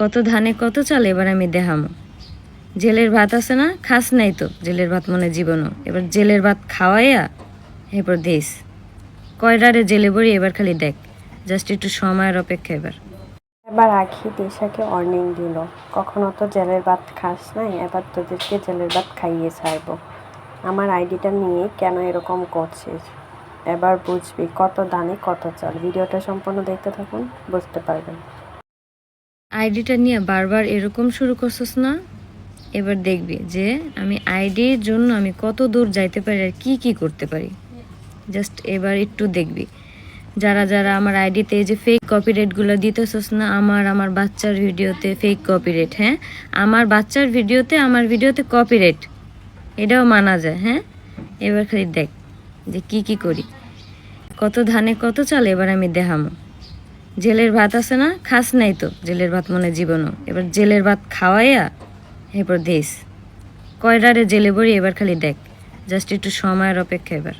কত ধানে কত চাল, এবার আমি দেখামো জেলের ভাত আছে না, খাস নাই তো, জেলের ভাত মনে জীবনও। এবার জেলের ভাত খাওয়াইয়া এরপর দিস। কয়ডারে জেলে বড়ি এবার খালি দেখ। জাস্ট একটু সময়ের অপেক্ষা এবার। এবার আখি দিশাকে অর্নিং দিল। কখনো তো জেলের ভাত খাস নাই, এবার তোদেরকে জেলের ভাত খাইয়ে ছাড়বো। আমার আইডিটা নিয়ে কেন এরকম করছিস? এবার বুঝবি কত দানে কত চাল। ভিডিওটা সম্পূর্ণ দেখতে থাকুন, বুঝতে পারবেন। আইডিটা নিয়ে বারবার এরকম শুরু করছিস না? এবার দেখবি যে আমি আইডির জন্য আমি কত দূর যাইতে পারি আর কি কি করতে পারি। জাস্ট এবার একটু দেখবি। যারা যারা আমার আইডিতে যে ফেক কপিরাইটগুলো দিতেছস না, আমার আমার বাচ্চার ভিডিওতে ফেক কপিরাইট হ্যাঁ? আমার বাচ্চার ভিডিওতে, আমার ভিডিওতে কপিরাইট এটাও মানা যায় হ্যাঁ? এবার খালি দেখ যে কি কি করি। কত ধানে কত চাল, এবার আমি দেখামো। জেলের ভাত আছে না, খাস নাই তো জেলের ভাত মনে জীবনও। এবার জেলের ভাত খাওয়াইয়া এরপর দিস কয়ডারে জেলে বড়ি এবার খালি দেখ। জাস্ট একটু সময়ের অপেক্ষা এবার।